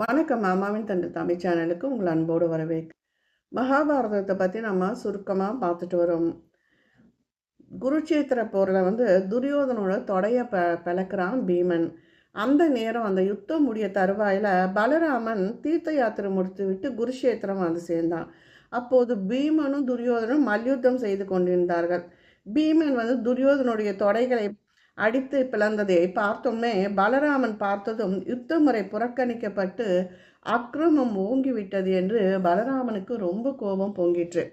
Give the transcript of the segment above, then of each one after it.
வணக்கம் மாமாவின் தண்டு தமிழ் சேனலுக்கு உங்கள் அன்போடு வரவேற்கு மகாபாரதத்தை பற்றி நம்ம சுருக்கமாக பார்த்துட்டு வரோம். குருட்சேத்திர போரில் வந்து துரியோதனோட தொடைய ப பிளக்கிறான் பீமன். அந்த நேரம் அந்த யுத்தம் முடிய தருவாயில் பலராமன் தீர்த்த யாத்திரை முடித்து விட்டு குருஷேத்திரம் வந்து சேர்ந்தான். அப்போது பீமனும் துரியோதனும் மல்யுத்தம் செய்து கொண்டிருந்தார்கள். பீமன் வந்து துரியோதனுடைய தொடைகளை அடித்து பிளந்ததை பார்த்தோமே பலராமன் பார்த்ததும் யுத்த முறை புறக்கணிக்கப்பட்டு அக்கிரமம் ஓங்கிவிட்டது என்று பலராமனுக்கு ரொம்ப கோபம் பொங்கிற்று.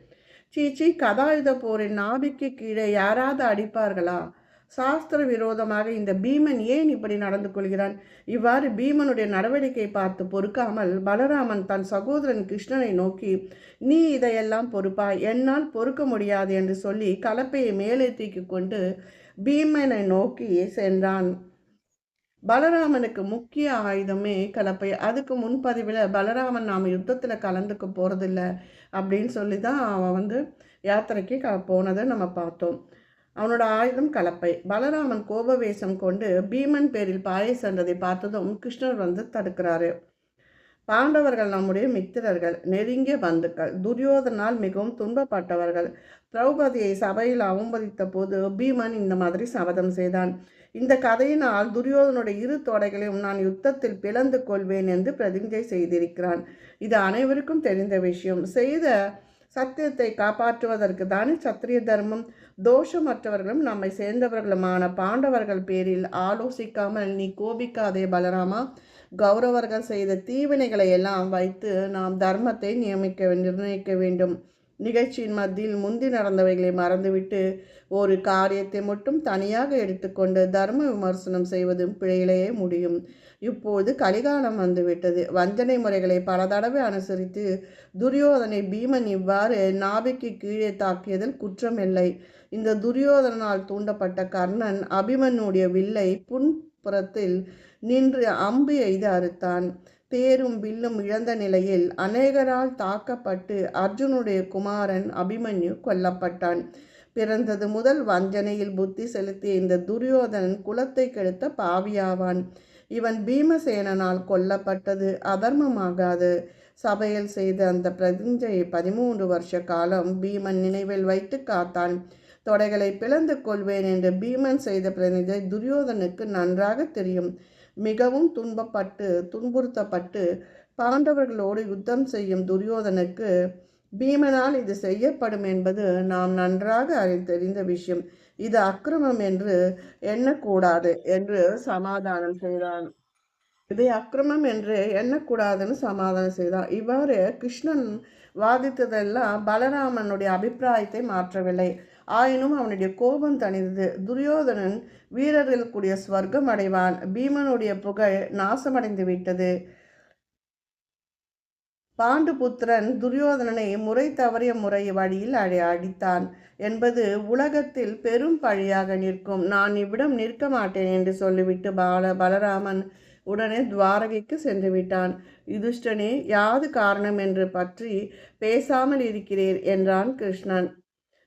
சீச்சி கதாயுத போரின் நாபிக்கு கீழே யாராவது அடிப்பார்களா? சாஸ்திர விரோதமாக இந்த பீமன் ஏன் இப்படி நடந்து கொள்கிறான்? இவ்வாறு பீமனுடைய நடவடிக்கை பார்த்து பொறுக்காமல் பலராமன் தன் சகோதரன் கிருஷ்ணனை நோக்கி நீ இதையெல்லாம் பொறுப்பா? என்னால் பொறுக்க முடியாது என்று சொல்லி கலப்பையை மேலே தூக்கி கொண்டு பீமனை நோக்கி சென்றான். பலராமனுக்கு முக்கிய ஆயுதமே கலப்பை. அதுக்கு முன்பதிவில் பலராமன் நாம் யுத்தத்தில் கலந்துக்க போகிறதில்ல அப்படின்னு சொல்லி தான் அவன் வந்து யாத்திரைக்கு க போனதை நம்ம பார்த்தோம். அவனோட ஆயுதம் கலப்பை. பலராமன் கோபவேசம் கொண்டு பீமன் பேரில் பாயை சென்றதை பார்த்ததும் கிருஷ்ணர் வந்து தடுக்கிறாரு. பாண்டவர்கள் நம்முடைய மித்திரர்கள் நெருங்கிய பந்துக்கள் துரியோதனால் மிகவும் துன்பப்பட்டவர்கள். திரௌபதியை சபையில் அவமதித்த போது பீமன் இந்த மாதிரி சபதம் செய்தான். இந்த கதையினால் துரியோதனுடைய இரு தொடைகளையும் நான் யுத்தத்தில் பிளந்து கொள்வேன் என்று பிரதிஞ்சை செய்திருக்கிறான். இது அனைவருக்கும் தெரிந்த விஷயம். செய்த சத்தியத்தை காப்பாற்றுவதற்கு தானே சத்திரிய தர்மம். தோஷமற்றவர்களும் நம்மை சேர்ந்தவர்களுமான பாண்டவர்கள் பேரில் ஆலோசிக்காமல் நீ கோபிக்காதே பலராமா? கௌரவர்கள் செய்த தீவினைகளை எல்லாம் வைத்து நாம் தர்மத்தை நியமிக்க நிர்ணயிக்க வேண்டும். நிகழ்ச்சியின் மத்தியில் முந்தி நடந்தவைகளை மறந்துவிட்டு ஒரு காரியத்தை மட்டும் தனியாக எடுத்துக்கொண்டு தர்ம விமர்சனம் செய்வதும் பிழையிலேயே முடியும். இப்போது கலிகாலம் வந்துவிட்டது. வஞ்சனை முறைகளை பல தடவை அனுசரித்து துரியோதனை பீமன் இவ்வாறு நாபிக்கு கீழே தாக்கியதில் குற்றமில்லை. இந்த துரியோதனால் தூண்டப்பட்ட கர்ணன் அபிமனுடைய வில்லை புன்புறத்தில் நின்று அம்பு எய்து அறுத்தான். தேரும் வில்லும் இழந்த நிலையில் அநேகரால் தாக்கப்பட்டு அர்ஜுனுடைய குமாரன் அபிமன்யு கொல்லப்பட்டான். பிறந்தது முதல் வஞ்சனையில் புத்தி செலுத்திய இந்த துரியோதனன் குலத்தை கெடுத்த பாவியாவான். இவன் பீமசேனனால் கொல்லப்பட்டது அதர்மமாகாது. சபையில் செய்த அந்த பிரதிஞ்சையை பதிமூன்று வருஷ காலம் பீமன் நினைவில் வைத்து காத்தான். தொடைகளை பிளந்து கொள்வேன் என்று பீமன் செய்த பிரதிஞ்சை துரியோதனுக்கு நன்றாக தெரியும். மிகவும் துன்பப்பட்டு துன்புறுத்தப்பட்டு பாண்டவர்களோடு யுத்தம் செய்யும் துரியோதனுக்கு பீமனால் இது செய்யப்படும் என்பது நாம் நன்றாக அறிந்தறிந்த விஷயம். இது அக்கிரமம் என்று எண்ணக்கூடாது என்று சமாதானம் செய்தான். இதை அக்கிரமம் என்று எண்ணக்கூடாதுன்னு சமாதானம் செய்தான். இவ்வாறு கிருஷ்ணன் வாதித்ததெல்லாம் பலராமனுடைய அபிப்பிராயத்தை மாற்றவில்லை. ஆயினும் அவனுடைய கோபம் தணிந்தது. துரியோதனன் வீரர்கள் கூடிய ஸ்வர்க்கம் அடைவான். பீமனுடைய புகழ் நாசமடைந்து விட்டது. பாண்டுபுத்திரன் துரியோதனனை முறை தவறிய முறை வழியில் அடி அடித்தான் என்பது உலகத்தில் பெரும் பழியாக நிற்கும். நான் இவ்விடம் நிற்க மாட்டேன் என்று சொல்லிவிட்டு பால பலராமன் உடனே துவாரகைக்கு சென்று விட்டான். யுதிஷ்டனே யாது காரணம் என்று பற்றி பேசாமல் இருக்கிறீர் என்றான் கிருஷ்ணன்.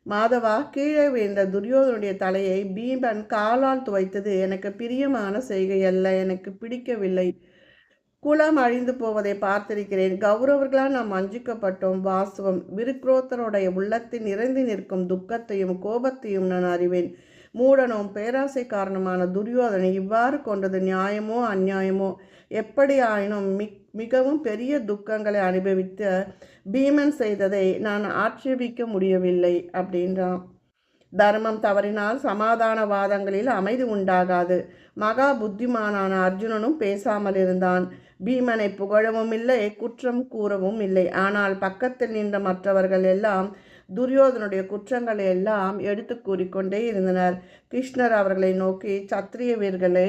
மாதவா கீழே விழுந்த துரியோதனுடைய தலையை பீமன் காலால் துவைத்தது எனக்கு பிரியமான செய்கை அல்ல எனக்கு பிடிக்கவில்லை. குலம் அழிந்து போவதை பார்த்திருக்கிறேன். கௌரவர்களால் நாம் அஞ்சிக்கப்பட்டோம் வாஸ்தவம். விருக்ரோத்தருடைய உள்ளத்தில் நிறைந்து நிற்கும் துக்கத்தையும் கோபத்தையும் நான் அறிவேன். மூடனும். பேராசை காரணமான துரியோதனை இவ்வாறு கொண்டது நியாயமோ அந்நியாயமோ? எப்படி ஆயினும் மிக் மிகவும் பெரிய துக்கங்களை அனுபவித்த பீமன் செய்ததை நான் ஆட்சேபிக்க முடியவில்லை அப்படின்றான். தர்மம் தவறினால் சமாதான வாதங்களில் அமைதி உண்டாகாது. மகா புத்திமானான அர்ஜுனனும் பேசாமல் இருந்தான். பீமனை புகழவும் இல்லை குற்றம் கூறவும் இல்லை. ஆனால் பக்கத்தில் நின்ற மற்றவர்கள் எல்லாம் துரியோதனுடைய குற்றங்களை எல்லாம் எடுத்து கூறிக்கொண்டே இருந்தனர். கிருஷ்ணர் அவர்களை நோக்கி சத்திரிய வீர்களை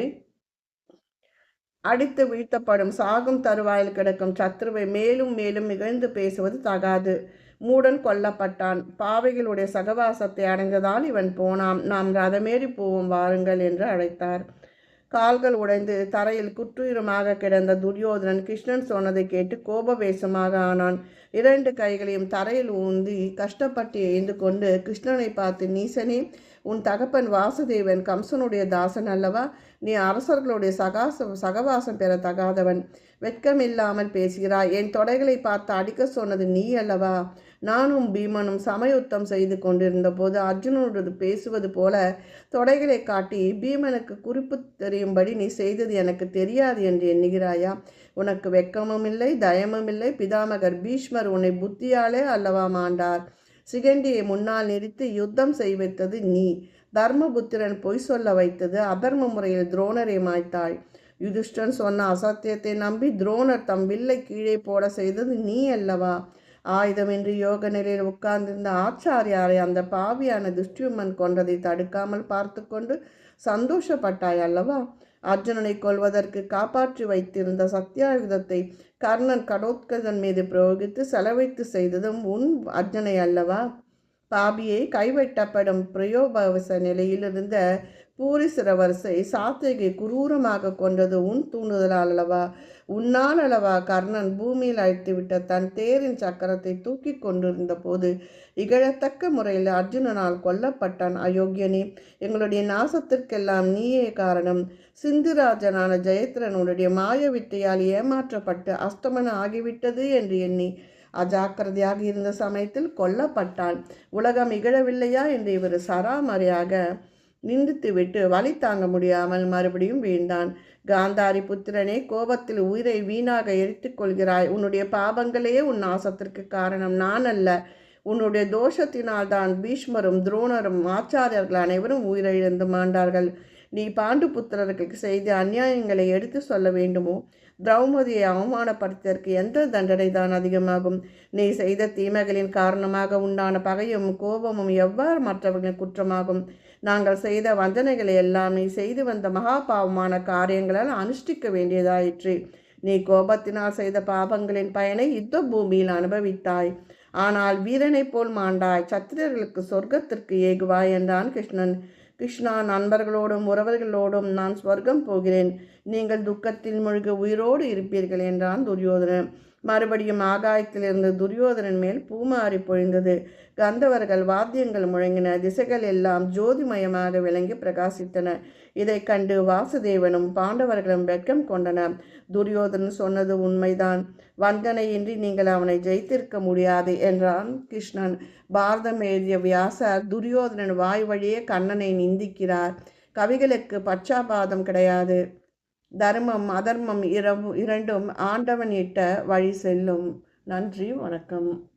அடித்து வீழ்த்தப்படும் சாகும் தருவாயில் கிடக்கும் சத்ருவை மேலும் மேலும் இகழ்ந்து பேசுவது தகாது. மூடன் கொல்லப்பட்டான். பாவைகளுடைய சகவாசத்தை அடைந்ததால் இவன் போனான். நாம் ரதமேறி போவோம் வாருங்கள் என்று அழைத்தார். கால்கள் உடைந்து தரையில் குற்றுயிரமாக கிடந்த துரியோதனன் கிருஷ்ணன் சொன்னதை கேட்டு கோபவேசமாக ஆனான். இரண்டு கைகளையும் தரையில் ஊந்தி கஷ்டப்பட்டு எழுந்து கொண்டு கிருஷ்ணனை பார்த்து நீசனே உன் தகப்பன் வாசுதேவன் கம்சனுடைய தாசன் அல்லவா? நீ அரசர்களுடைய சகாச சகவாசம் பெற தகாதவன் வெட்கமில்லாமல் பேசுகிறாய். என் தொடைகளை பார்த்து அடிக்க சொன்னது நீ அல்லவா? நானும் பீமனும் சமயுத்தம் செய்து கொண்டிருந்த போது அர்ஜுனனோடு பேசுவது போல தொடைகளை காட்டி பீமனுக்கு குறிப்பு தெரியும்படி நீ செய்தது எனக்கு தெரியாது என்று எண்ணுகிறாயா? உனக்கு வெக்கமும் இல்லை தயமும் இல்லை. பிதாமகர் பீஷ்மர் உன்னை புத்தியாலே அல்லவா மாண்டார்? சிகண்டியை முன்னால் நிறுத்தி யுத்தம் செய்வித்தது நீ. தர்மபுத்திரன் பொய் சொல்ல வைத்தது அதர்ம முறையில் துரோணரை மாய்த்தாய். யுதிஷ்டன் சொன்ன அசத்தியத்தை நம்பி துரோணர் தம் வில்லை கீழே போட செய்தது நீ அல்லவா? ஆயுதமின்றி யோக நிலையில் உட்கார்ந்திருந்த ஆச்சாரியாரை அந்த பாவியான துஷ்டியுமன் கொண்டதை தடுக்காமல் பார்த்து கொண்டு சந்தோஷப்பட்டாய் அல்லவா? அர்ஜுனனை கொள்வதற்கு காப்பாற்றி வைத்திருந்த சத்தியாயுதத்தை கர்ணன் கடோத்கதன் மீது பிரயோகித்து செலவைத்து செய்ததும் உன் அர்ஜுனை அல்லவா? பாபியை கைவெட்டப்படும் பிரயோபவச நிலையிலிருந்த பூரி சிறவரிசை சாத்திகை குரூரமாக கொண்டது உன் தூண்டுதலால் அல்லவா உன்னால் அல்லவா கர்ணன் பூமியில் அழைத்துவிட்ட தன் தேரின் சக்கரத்தை தூக்கி கொண்டிருந்த போது இகழத்தக்க முறையில் அர்ஜுனனால் கொல்லப்பட்டான் அயோக்கியனே. எங்களுடைய நாசத்திற்கெல்லாம் நீயே காரணம். சிந்துராஜனான ஜெயத்ரனுடைய மாய வித்தையால் ஏமாற்றப்பட்டு அஸ்தமனம் ஆகிவிட்டது என்று எண்ணி அஜாக்கிரதையாக இருந்த சமயத்தில் கொல்லப்பட்டான். உலகம் இகழவில்லையா? என்று இவர் சராமரியாக நிந்தித்து விட்டு வழி தாங்க முடியாமல் மறுபடியும் வீழ்ந்தான். காந்தாரி புத்திரனே கோபத்தில் உயிரை வீணாக எரித்துக்கொள்கிறாய் உன்னுடைய பாபங்களே உன் நாசத்திற்கு காரணம். நான் அல்ல. உன்னுடைய தோஷத்தினால் தான் பீஷ்மரும் துரோணரும் ஆச்சாரியர்கள் அனைவரும் உயிரிழந்து மாண்டார்கள். நீ பாண்டு புத்திரர்களுக்கு செய்த அநியாயங்களை எடுத்து சொல்ல வேண்டுமோ? திரௌபதியை அவமானப்படுத்தியதற்கு எந்த தண்டனை தான் அதிகமாகும்? நீ செய்த தீமைகளின் காரணமாக உண்டான பகையும் கோபமும் எவ்வாறு மற்றவர்களின் குற்றமாகும்? நாங்கள் செய்த வஞ்சனைகளை எல்லாம் நீ செய்து வந்த மகா பாவமான காரியங்களால் அனுஷ்டிக்க வேண்டியதாயிற்று. நீ கோபத்தினால் செய்த பாவங்களின் பயனை யுத்த பூமியில் அனுபவித்தாய். ஆனால் வீரனைப் போல் மாண்டாய். சத்திரர்களுக்கு சொர்க்கத்திற்கு ஏகுவாய் என்றான் கிருஷ்ணன். கிருஷ்ணா நண்பர்களோடும் உறவர்களோடும் நான் ஸ்வர்க்கம் போகிறேன். நீங்கள் துக்கத்தில் மூழ்க உயிரோடு இருப்பீர்கள் என்றான் துரியோதனன். மறுபடியும் ஆகாயத்திலிருந்து துரியோதனன் மேல் பூமாறி பொழிந்தது. கந்தவர்கள் வாத்தியங்கள் முழங்கின. திசைகள் எல்லாம் ஜோதிமயமாக விளங்கி பிரகாசித்தன. இதை கண்டு வாசுதேவனும் பாண்டவர்களும் வெட்கம் கொண்டன. துரியோதனன் சொன்னது உண்மைதான். வந்தனையின்றி நீங்கள் அவனை ஜெயித்திருக்க முடியாது என்றான் கிருஷ்ணன். பாரதம் எழுதிய வியாசர் துரியோதனன் வாய் வழியே கண்ணனை நிந்திக்கிறார். கவிகளுக்கு பச்சாபாதம் கிடையாது. தர்மம் அதர்மம் இரவு இரண்டும் ஆண்டவன் இட்ட வழி செல்லும். நன்றி வணக்கம்.